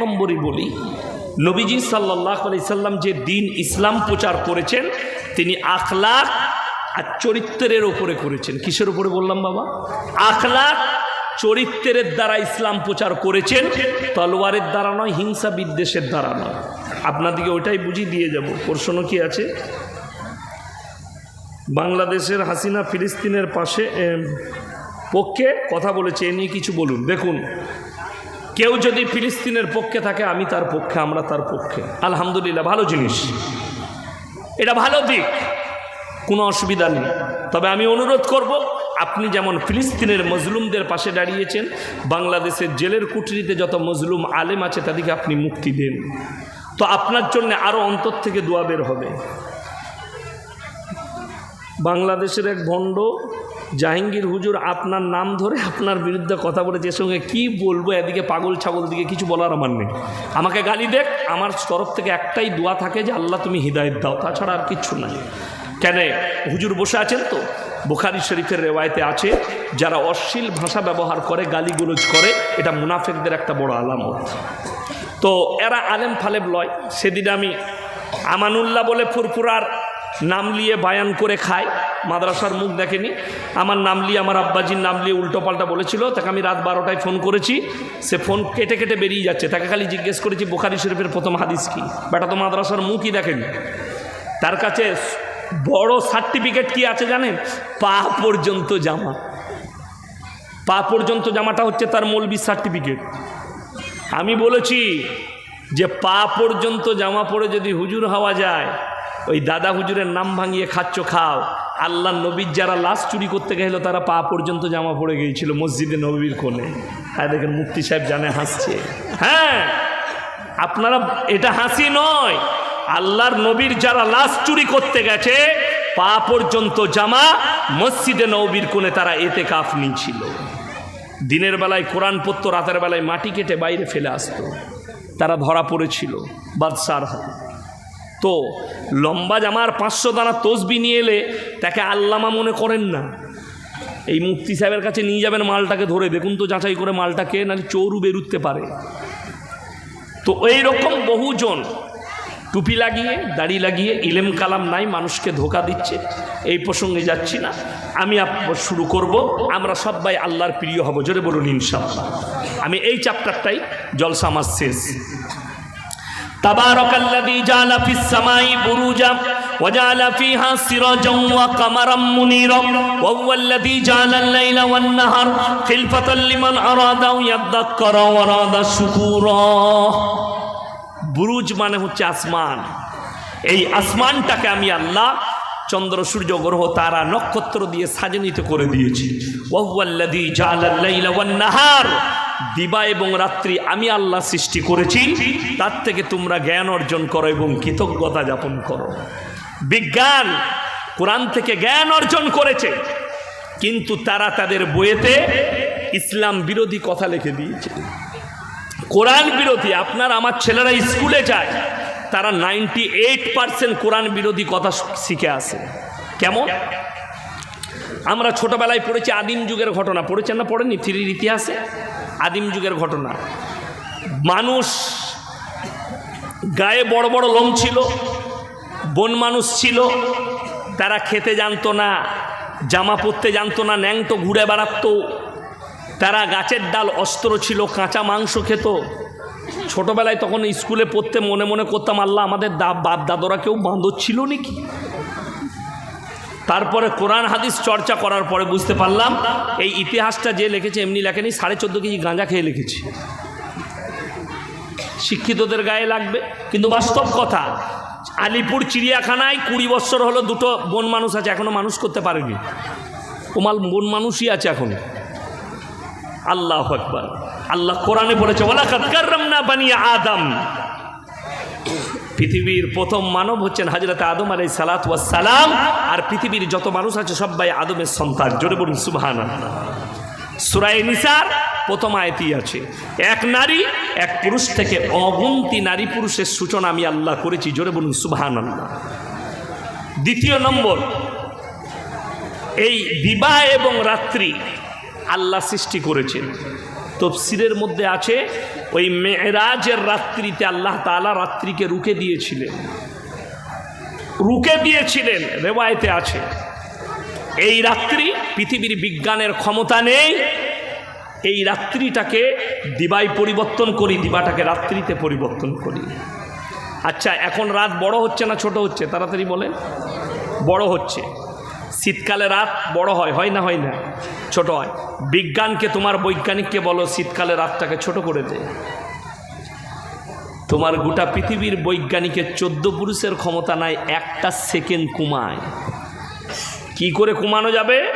নম্বরই বলি, নবীজি সাল্লাহ সাল্লাম যে দিন ইসলাম প্রচার করেছেন, তিনি আখলাক আর চরিত্রের ওপরে করেছেন। কিসের উপরে বললাম বাবা? আখলাক চরিত্রের দ্বারা ইসলাম প্রচার করেছেন, তলোয়ারের দ্বারা নয়, হিংসা বিদ্বেষের দ্বারা নয়। আপনাদেরকে ওইটাই বুঝিয়ে দিয়ে যাব। প্রশ্ন কি আছে? বাংলাদেশের হাসিনা ফিলিস্তিনের পাশে পক্ষে কথা বলেছে, এ নিয়ে কিছু বলুন। দেখুন কেউ যদি ফিলিস্তিনের পক্ষে থাকে, আমি তার পক্ষে, আমরা তার পক্ষে। আলহামদুলিল্লাহ, ভালো জিনিস। এটা ভালো দিক, কোনো অসুবিধা নেই। তবে আমি অনুরোধ করব, আপনি যেমন ফিলিস্তিনের মজলুমদের পাশে দাঁড়িয়েছেন, বাংলাদেশের জেলের কুঠরিতে যত মজলুম আলেম আছে, তাদেরকে আপনি মুক্তি দেন। তো আপনার জন্য আরও অন্তর থেকে দোয়া বের হবে। বাংলাদেশের এক ভণ্ড জাহাঙ্গীর হুজুর আপনার নাম ধরে আপনার বিরুদ্ধে কথা বলেছে, এর সঙ্গে কী বলব? এদিকে পাগল ছাগল দিকে কিছু বলার আমার নেই। আমাকে গালি দেখ, আমার তরফ থেকে একটাই দোয়া থাকে যে, আল্লাহ তুমি হৃদায়ত দাও, তাছাড়া আর কিচ্ছু নাই। কেন? হুজুর বসে আছেন তো? বুখারি শরীফের রেওয়ায়তে আছে, যারা অশ্লীল ভাষা ব্যবহার করে, গালিগুলোজ করে, এটা মুনাফেকদের একটা বড় আলামত। তো এরা আলেম ফালেব লয়। সেদিন আমি আমানুল্লাহ বলে ফুরফুরার নাম নিয়ে বায়ান করে খায়, মাদ্রাসার মুখ দেখেনি। আমার নাম নিয়ে আমার আব্বাজির নাম নিয়ে উল্টোপাল্টা বলেছিল, তাকে আমি রাত বারোটায় ফোন করেছি। সে ফোন কেটে কেটে বেরিয়ে যাচ্ছে। তাকে খালি জিজ্ঞেস করেছি, বোখারি শরীফের প্রথম হাদিস কি? বেটা, তো মাদ্রাসার মুখই দেখেনি। তার কাছে বড় সার্টিফিকেট কি আছে জানেন? পা পর্যন্ত জামা। পা পর্যন্ত জামাটা হচ্ছে তার মৌলবি সার্টিফিকেট আমি বলেছি যে পা পর্যন্ত জামা পরে যদি হুজুর হওয়া যায় ওই দাদা হুজুরের নাম ভাঙিয়ে খাচ্ছ, খাও। আল্লাহ নবীর যারা লাশ চুরি করতে গেল তারা পা পর্যন্ত জামা পরে গিয়েছিল মসজিদে নবীর কোণে। হ্যাঁ দেখেন মুফতি সাহেব জানে হাসছে। হ্যাঁ আপনারা, এটা হাসি নয়। আল্লাহর নবীর যারা লাশ চুরি করতে গেছে, পা পর্যন্ত জামা মসজিদে নবীর কোণে তারা এতে কাফ নিয়েছিল দিনের বেলায় কোরআন পড়তো, রাতের বেলায় মাটি কেটে বাইরে ফেলে আসতো। তারা ধরা পড়েছিল, বাদশার হাতে। তো লম্বা জামার পাঁচশো দানা তসবি নিয়ে এলে তাকে আল্লামা মনে করেন না। এই মুফতি সাহেবের কাছে নিয়ে যাবেন মালটাকে ধরে। দেখুন তো যাচাই করে মালটাকে নাহলে চৌরু বেরুতে পারে। তো এই রকম বহুজন টুপি লাগিয়ে, দাড়ি লাগিয়ে, ইলেম কালাম নাই, মানুষকে ধোকা দিচ্ছে। এই প্রসঙ্গে যাচ্ছি না। আমি শুরু করব। আমরা সবাই আল্লাহর প্রিয় হব। জোরে বলুন ইনশাল্লাহ আমি এই চ্যাপ্টারটাই জলসা আমার শেষ। تبارك الذي جعل في السماء بروجا وجعل فيها سراجا وقمرا منيرا وهو الذي جعل الليل والنهار خلفة لمن أراد يذكر وراد شكورا বুরুজ মানে হচ্ছে আসমান এই আসমানটাকে আমি আল্লাহ চন্দ্র সূর্য গ্রহ তারা নক্ষত্র দিয়ে সাজনিত করে দিয়েছি ওয়াল্লাদি জালাল্লাইলা ওয়ান্নাহার নাহার দিবা এবং রাত্রি আমি আল্লাহ সৃষ্টি করেছি, তার থেকে তোমরা জ্ঞান অর্জন করো এবং কৃতজ্ঞতা যাপন করো। বিজ্ঞান কোরআন থেকে জ্ঞান অর্জন করেছে, কিন্তু তারা তাদের বইয়েতে ইসলাম বিরোধী কথা লিখে দিয়েছে। কোরআন বিরোধী, আপনার আমার ছেলেরা স্কুলে যায়, তারা নাইনটি এইট পারসেন্ট কোরআন বিরোধী কথা শিখে আসে। কেমন? আমরা ছোটবেলায় পড়েছি আদিম যুগের ঘটনা। পড়েছেন না পড়েনি থ্রির ইতিহাসে? আদিম যুগের ঘটনা। মানুষ গায়ে বড় বড় লোম ছিল, বন মানুষ ছিল, তারা খেতে জানতো না, জামা পরতে জানতো না ন্যাংটো ঘুরে বেড়াতো। তারা গাছের ডাল অস্ত্র ছিল, কাঁচা মাংস খেত। ছোটবেলায় তখন স্কুলে পড়তে মনে মনে করতাম, আল্লাহ আমাদের দা বাপ দাদরা কেউ বাঁধর ছিল নাকি? তারপরে কোরআন হাদিস চর্চা করার পরে বুঝতে পারলাম, এই ইতিহাসটা যে লিখেছে এমনি লেখেনি, সাড়ে চোদ্দ কেজি গাঁজা খেয়ে লিখেছে। শিক্ষিতদের গায়ে লাগবে। কিন্তু বাস্তব কথা, আলিপুর চিড়িয়াখানায় কুড়ি বছর হলো দুটো বন মানুষ আছে, এখনও মানুষ করতে পারেনি। ওমাল বন মানুষই আছে এখন। আল্লাহ আকবর। আল্লাহ কোরআনে বলেছে ওলা কাতকাররাম না বানিয়ে আদম। পৃথিবীর প্রথম মানব হচ্ছেন হাজরত আদম আলাই সালাত সালাম, আর পৃথিবীর যত মানুষ আছে সবাই আদমের সন্তান। জোরে বলুন সুবহান সুরাই নিসার, প্রথম আয়তি আছে। এক নারী, এক পুরুষ থেকে অগুন্তি নারী পুরুষের সূচনা আমি আল্লাহ করেছি। জোরে বলুন সুবহান দ্বিতীয় নম্বর, এই দিবা এবং রাত্রি আল্লাহ সৃষ্টি করেছেন। তফসিরের মধ্যে আছে, ওই মেয়েরাজের রাত্রিতে আল্লাহ তালা রাত্রিকে রুকে দিয়েছিলেন। রুকে দিয়েছিলেন, রেওয়ায়তে আছে। এই রাত্রি পৃথিবীর বিজ্ঞানের ক্ষমতা নেই, এই রাত্রিটাকে দিবাই পরিবর্তন করি, দিবাটাকে রাত্রিতে পরিবর্তন করি। আচ্ছা এখন রাত বড় হচ্ছে না ছোট হচ্ছে? তাড়াতাড়ি বলেন। বড় হচ্ছে। শীতকালে রাত বড় হয় হয় না হয় না? ছোট হয়। বিজ্ঞানকে, তোমার বৈজ্ঞানিককে বলো, শীতকালে রাতটাকে ছোট করে দে। তোমার গোটা পৃথিবীর বৈজ্ঞানিকের চোদ্দ পুরুষের ক্ষমতা নাই, একটা সেকেন্ড কুমায়। কি করে কমানো যাবে?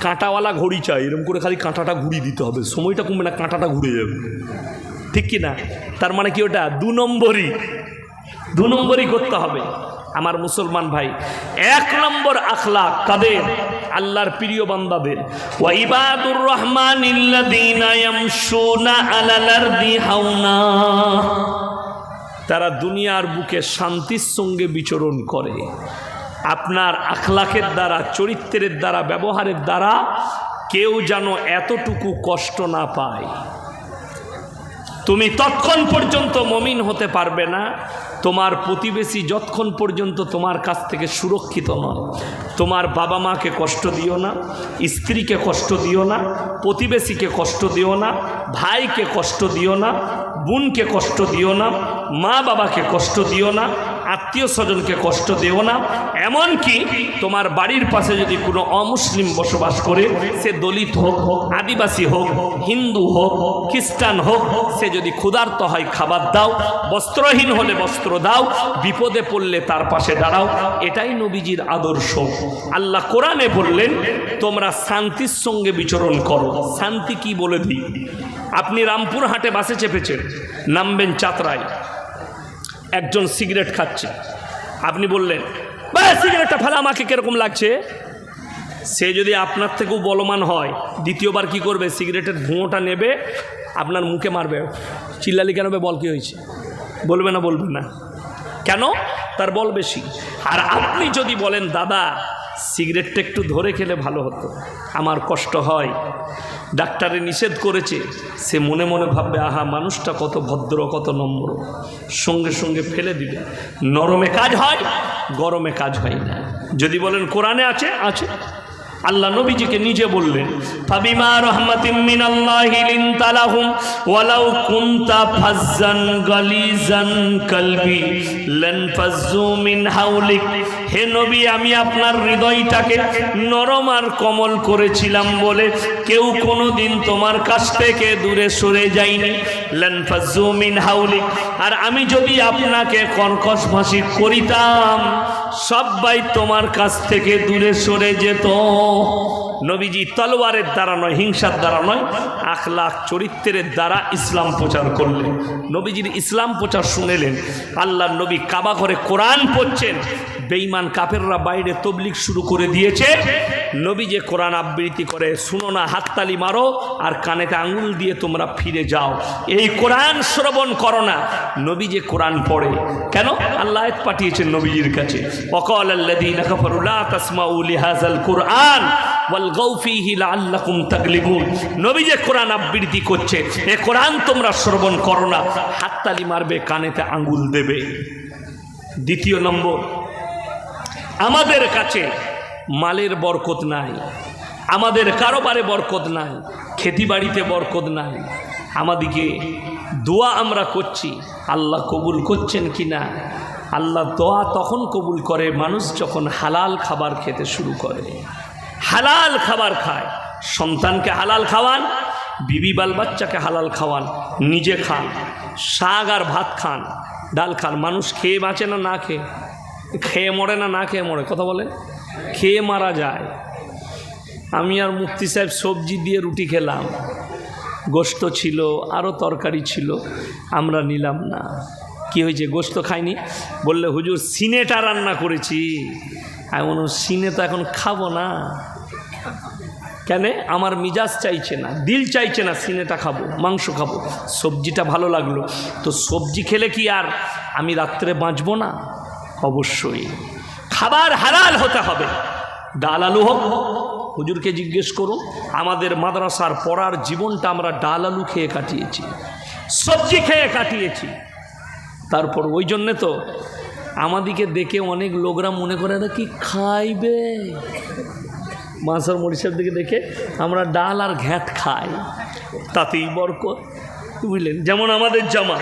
কাঁটাওয়ালা ঘড়ি চাই। এরকম করে খালি কাঁটাটা ঘুরিয়ে দিতে হবে। সময়টা কমবে না, কাঁটাটা ঘুরে যাবে। ঠিক কি না তার মানে কি ওটা? দু নম্বরই। দু নম্বরই করতে হবে। আমার মুসলমান ভাই, এক নম্বর আখলা কাদের? আল্লাহর প্রিয় বান্দাদের। রহমান আলাল আরদি হাওনা। তারা দুনিয়ার বুকে শান্তির সঙ্গে বিচরণ করে। আপনার আখলাকের দ্বারা, চরিত্রের দ্বারা, ব্যবহারের দ্বারা কেউ যেন এতটুকু কষ্ট না পায়। তুমি তৎক্ষণ পর্যন্ত মমিন হতে পারবে না। তোমার প্রতিবেশী যতক্ষণ পর্যন্ত তোমার কাছ থেকে সুরক্ষিত নয়, তোমার বাবা মাকে কষ্ট দিও না, স্ত্রীকে কষ্ট দিও না, প্রতিবেশীকে কষ্ট দিও না, ভাইকে কষ্ট দিও না, বোনকে কষ্ট দিও না মা বাবাকে কষ্ট দিও না আত্মীয় স্বজনকে কষ্ট দেও না। এমনকি তোমার বাড়ির পাশে যদি কোনো অমুসলিম বসবাস করে, সে দলিত হোক, আদিবাসী হোক, হিন্দু হোক, খ্রিস্টান হোক, সে যদি ক্ষুধার্ত হয়, খাবার দাও, বস্ত্রহীন হলে বস্ত্র দাও, বিপদে পড়লে তার পাশে দাঁড়াও। এটাই নবীজির আদর্শ। আল্লাহ কোরআনে বললেন, তোমরা শান্তির সঙ্গে বিচরণ করো। শান্তি কি বলে দিই? আপনি রামপুর হাটে বাসে চেপেছেন, নামবেন চাতরায়। একজন সিগারেট খাচ্ছে। আপনি বললেন বা সিগারেটটা ফেলা, আমাকে কীরকম লাগছে? সে যদি আপনার থেকেও বলমান হয়, দ্বিতীয়বার কি করবে? সিগারেটের ধুঁয়োটা নেবে, আপনার মুখে মারবে। চিল্লালি কেন বল কী হয়েছে? বলবে না বলবে না। কেন? তার বল বেশি। আর আপনি যদি বলেন, দাদা সিগারেটটা একটু ধরে খেলে ভালো হতো। আমার কষ্ট হয়। ডাক্তারে নিষেধ করেছে। সে মনে মনে ভাববে, আহা, মানুষটা কত ভদ্র, কত নম্র। সঙ্গে সঙ্গে ফেলে দিবে। নরমে কাজ হয়, গরমে কাজ হয় না। যদি বলেন, কোরআনে আছে? আছে। আল্লাহ নবীজিকে নিজে বললেন, ফাবিমা রহমাতিম মিনাল্লাহি লিনতা লাহুম ওয়ালাউ কুনতা ফাজ্জান গালিজান কলবি লান ফাজ্জু মিন হাওলিক। হে নবী, আমি আপনার হৃদয়টাকে নরম আর কমল করেছিলাম বলে কেউ কোনোদিন তোমার কাছ থেকে দূরে সরে যায়নি। লান ফাজ্জু মিন হাওলিক। আর আমি যদি আপনাকে কর্কশ ভাষী করিতাম, সবাই তোমার কাছ থেকে দূরে সরে যেত। নবীজি তলোয়ারের দ্বারা নয়, হিংসার দ্বারা নয়, আখলাখ চরিত্রের দ্বারা ইসলাম প্রচার করলেন। নবীজির ইসলাম প্রচার শুনেলেন আল্লাহ নবী কাবা ঘরে কোরআন পড়ছেন, বেঈমান কাফেররা বাইরে তবলিক শুরু করে দিয়েছে। নবী যে কোরআন আবৃত্তি করে, শুনো না, হাততালি মারো আর কানেতে আঙুল দিয়ে তোমরা ফিরে যাও। এই কোরআন শ্রবণ করো না। নবী যে কোরআন পড়ে, কেন? আল্লাহ পাঠিয়েছেন নবীজির কাছে। অকল লিহাযাল কুরআন নবী যে কোরআন আবৃত্তি করছে, এ কোরআন তোমরা শ্রবণ করো না। হাততালি মারবে, কানেতে আঙুল দেবে। দ্বিতীয় নম্বর, আমাদের কাছে মালের বরকত নাই, আমাদের কারোবারে বরকত নাই, খেতিবাড়িতে বরকত নাই। আমাদিকে দোয়া আমরা করছি, আল্লাহ কবুল করছেন কি না? আল্লাহ দোয়া তখন কবুল করে মানুষ যখন হালাল খাবার খেতে শুরু করে। হালাল খাবার খায়, সন্তানকে হালাল খাওয়ান, বিবি বাল বাচ্চাকে হালাল খাওয়ান, নিজে খান, শাক আর ভাত খান, ডাল খান, মানুষ খেয়ে বাঁচে না না খেয়ে খেয়ে মরে না না খেয়ে মরে, কথা বলে খেয়ে মারা যায়। আমি আর মুফতি সাহেব সবজি দিয়ে রুটি খেলাম। গোস্ত ছিল আরও তরকারি ছিল, আমরা নিলাম না। কি হয়েছে? গোস্ত খাইনি? বললে, হুজুর, সিনেটা রান্না করেছি। আমি সিনে তো এখন খাব না। কেন? আমার মিজাজ চাইছে না, দিল চাইছে না, সিনেটা খাব, মাংস খাব, সবজিটা ভালো লাগল। তো সবজি খেলে কি আর আমি রাত্রে বাঁচবো না? অবশ্যই। খাবার হালাল হতে হবে। ডাল আলু হোক হুজুরকে জিজ্ঞেস করুন, আমাদের মাদ্রাসার পড়ার জীবনটা আমরা ডাল আলু খেয়ে কাটিয়েছি, সবজি খেয়ে কাটিয়েছি। তারপর ওই জন্যে তো আমাদিকে দেখে অনেক লোকরা মনে করে না কি খাইবে? মাসার মরিষের দিকে দেখে আমরা ডাল আর ঘ্যাট খাই। তাতেই বরকত, বুঝলেন? যেমন আমাদের জামা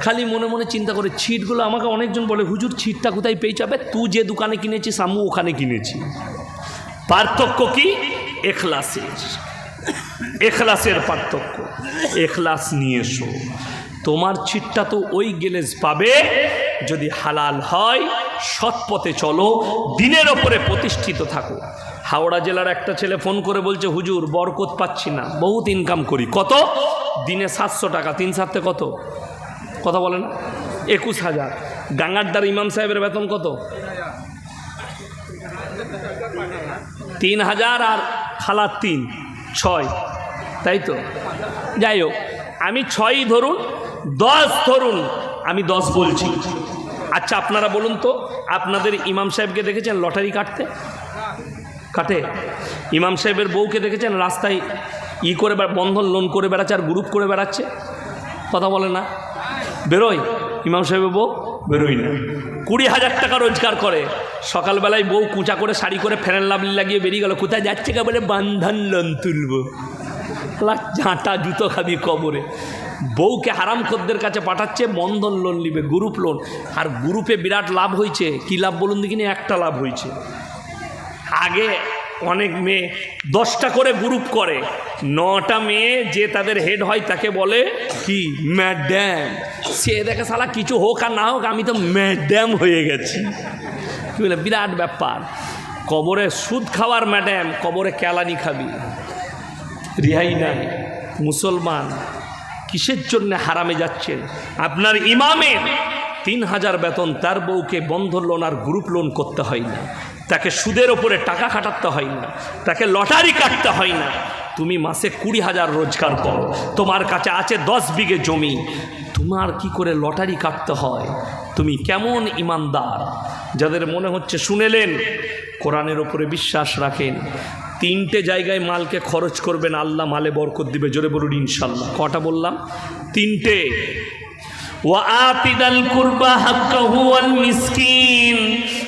খালি মনে মনে চিন্তা করে, ছিটগুলো আমাকে অনেকজন বলে, হুজুর, ছিটটা কোথায় পেয়ে যাবে তুই যে দোকানে কিনেছিস আমি ওখানে কিনেছি। পার্থক্য কি? এখলাসের। এখলাসের পার্থক্য। এখলাস নিয়ে এসো। তোমার ছিটটা তো ওই গেলেজ পাবে, যদি হালাল হয় সৎ পথে চলো, দিনের ওপরে প্রতিষ্ঠিত থাকো। হাওড়া জেলার একটা ছেলে ফোন করে বলছে, হুজুর, বরকত পাচ্ছি না, বহুত ইনকাম করি। কত? দিনে সাতশো টাকা, তিন সাতে কত? কথা বলে না? একুশ হাজার। গাঙ্গারদার ইমাম সাহেবের বেতন কত? তিন হাজার আর খালার তিন, ছয়। তাই তো? যাই হোক, আমি ছয়ই ধরুন, দশ ধরুন, আমি দশ বলছি। আচ্ছা আপনারা বলুন তো, আপনাদের ইমাম সাহেবকে দেখেছেন লটারি কাটতে? কাটে? ইমাম সাহেবের বউকে দেখেছেন রাস্তায় ই করে বন্ধন লোন করে বেড়াচ্ছে আর গ্রুপ করে বেড়াচ্ছে? কথা বলে না? বেরোয় ইমাম সাহেবের বউ? বেরোয় না। কুড়ি হাজার টাকা রোজগার করে। সকালবেলায় বউ কুচা করে শাড়ি করে ফ্যানের লাভলি লাগিয়ে বেরিয়ে গেল। কোথায় যাচ্ছে কে বলে? বান্ধন লোন তুলবো। ঝাঁটা জুতো খাবি কবরে। বউকে হারাম খদ্দের কাছে পাঠাচ্ছে বন্ধন লোন নিবে গ্রুপ লোন। আর গ্রুপে বিরাট লাভ হয়েছে কী লাভ বলুন দেখিনি একটা লাভ হয়েছে আগে অনেক মেয়ে, দশটা করে গ্রুপ করে। নটা মেয়ে যে তাদের হেড হয় তাকে বলে কি? ম্যাডাম সে দেখে সালা কিছু হোক আর না হোক, আমি তো ম্যাডাম হয়ে গেছি। কি বলে, বিরাট ব্যাপার। কবরে সুদ খাওয়ার ম্যাডাম কবরে ক্যালানি খাবি। রিহাই নাই, মুসলমান। কিসের জন্য হারামে যাচ্ছেন? আপনার ইমামের তিন হাজার বেতন, তার বউকে বন্ধন লোন আর গ্রুপ লোন করতে হয় না। তাকে সুদের ওপরে টাকা খাটাতে হয় না, তাকে লটারি কাটতে হয় না। তুমি মাসে কুড়ি হাজার রোজগার করো, তোমার কাছে আছে দশ বিঘে জমি, তোমার কি করে লটারি কাটতে হয়? তুমি কেমন ইমানদার? যাদের মনে হচ্ছে শুনেলেন, কোরআনের ওপরে বিশ্বাস রাখেন, তিনটে জায়গায় মালকে খরচ করবেন, আল্লাহ মালে বরকত দিবে, জোরে বলুন ইনশাল্লাহ। কটা বললাম? তিনটে। ওয়া আতিদাল কুরবা হাক্কাহু ওয়াল মিসকিন।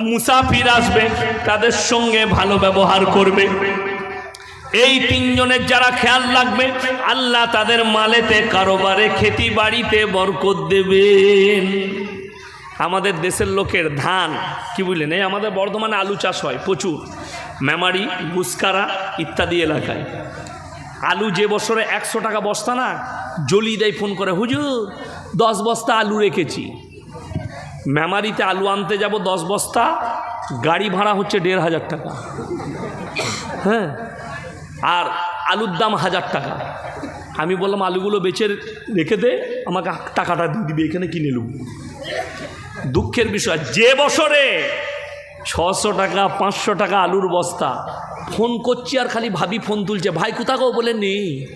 মুসাফির আসবে, তাদের সঙ্গে ভালো ব্যবহার করবে। এই তিনজনের যারা খেয়াল রাখবে, আল্লাহ তাদের মালেতে, কারোবারে খেতি বাড়িতে বরকত দেবেন। আমাদের দেশের লোকের ধান, কি বুঝলেন এই আমাদের বর্ধমানে আলু চাষ হয় প্রচুর। মেমারি, গুসকারা ইত্যাদি এলাকায়। আলু যে বছরে একশো টাকা বস্তা না, জলি দেয় ফোন করে, হুজুর, দশ বস্তা আলু রেখেছি। মেমারিতে আলু আনতে যাব দশ বস্তা, গাড়ি ভাড়া হচ্ছে দেড় হাজার টাকা। হ্যাঁ? আর আলুর দাম হাজার টাকা। আমি বললাম, আলুগুলো বেচে রেখে দে, আমাকে টাকাটা দিয়ে দিবি, এখানে কিনে নেব। দুঃখের বিষয়, যে বছরে ছশো টাকা, পাঁচশো টাকা আলুর বস্তা, ফোন করছি আর খালি ভাবি ফোন তুলছে, ভাই কোথাকেও বলে নেই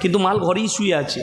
কিন্তু মাল ঘরেই শুয়ে আছে।